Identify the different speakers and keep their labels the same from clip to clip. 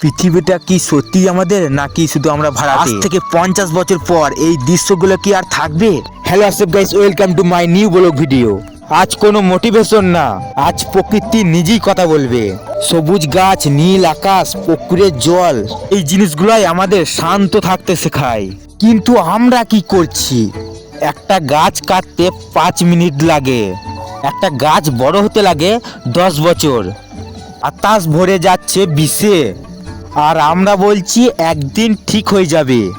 Speaker 1: পৃথিবীটা কি সত্যি আমাদের নাকি শুধু আমরা ভাড়া আজ থেকে পঞ্চাশ বছর পর এই দৃশ্যগুলো কি আর থাকবে? Hello Asef guys welcome to my new blog video আজ কোনো মোটিভেশন না আজ প্রকৃতি নিজেই কথা বলবে। সবুজ গাছ নীল আকাশ পুকুরের জল এই জিনিসগুলাই আমাদের শান্ত থাকতে শেখায়। কিন্তু আমরা কি করছি? একটা গাছ কাটতে পাঁচ মিনিট লাগে একটা গাছ বড় হতে লাগে দশ বছর বাতাস ভরে যাচ্ছে বিষে আর আমরা বলছি একদিন ঠিক হয়ে যাবে।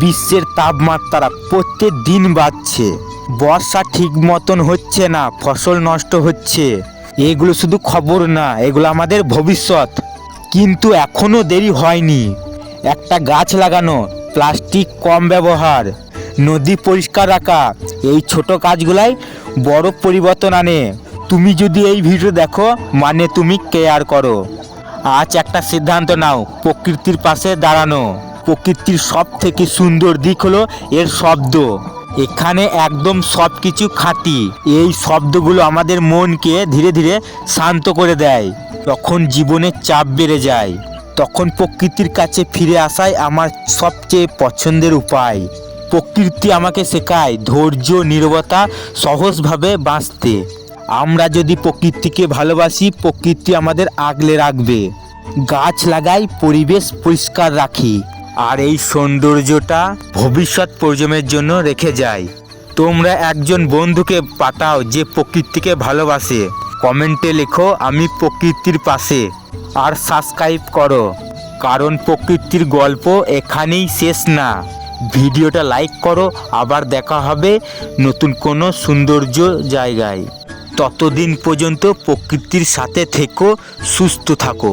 Speaker 1: বিশ্বের তাপমাত্রা প্রত্যেক দিন বাড়ছে। বর্ষা ঠিক মতন হচ্ছে না, ফসল নষ্ট হচ্ছে। এগুলো শুধু খবর না, এগুলো আমাদের ভবিষ্যৎ। কিন্তু এখনও দেরি হয়নি। একটা গাছ লাগানো, প্লাস্টিক কম ব্যবহার, নদী পরিষ্কার রাখা, এই ছোট কাজগুলাই বড় পরিবর্তন আনে। তুমি যদি এই ভিডিও দেখো মানে তুমি কেয়ার করো। আজ একটা সিদ্ধান্ত নাও, প্রকৃতির পাশে দাঁড়ানো। প্রকৃতির সব থেকে সুন্দর দিক হলো এর শব্দ। এখানে একদম সব কিছু খাঁটি। এই শব্দগুলো আমাদের মনকে ধীরে ধীরে শান্ত করে দেয়। তখন জীবনের চাপ বেড়ে যায়। তখন প্রকৃতির কাছে ফিরে আসাই আমার সবচেয়ে পছন্দের উপায়। প্রকৃতি আমাকে শেখায় ধৈর্য, নীরবতা, সহজভাবে বাঁচতে। আমরা যদি প্রকৃতিকে ভালোবাসি, প্রকৃতি আমাদের আগলে রাখবে। গাছ লাগাই, পরিবেশ পরিষ্কার রাখি। আর এই সৌন্দর্যটা ভবিষ্যৎ প্রজন্মের জন্য রেখে যায় তোমরা একজন বন্ধুকে পাঠাও যে প্রকৃতিকে ভালোবাসে। কমেন্টে লেখো, আমি প্রকৃতির পাশে। আর সাবস্ক্রাইব করো, কারণ প্রকৃতির গল্প এখানেই শেষ না। ভিডিওটা লাইক করো, আবার দেখা হবে নতুন কোনো সৌন্দর্য জায়গায়। ততদিন পর্যন্ত প্রকৃতির সাথে থেকো সুস্থ থাকো।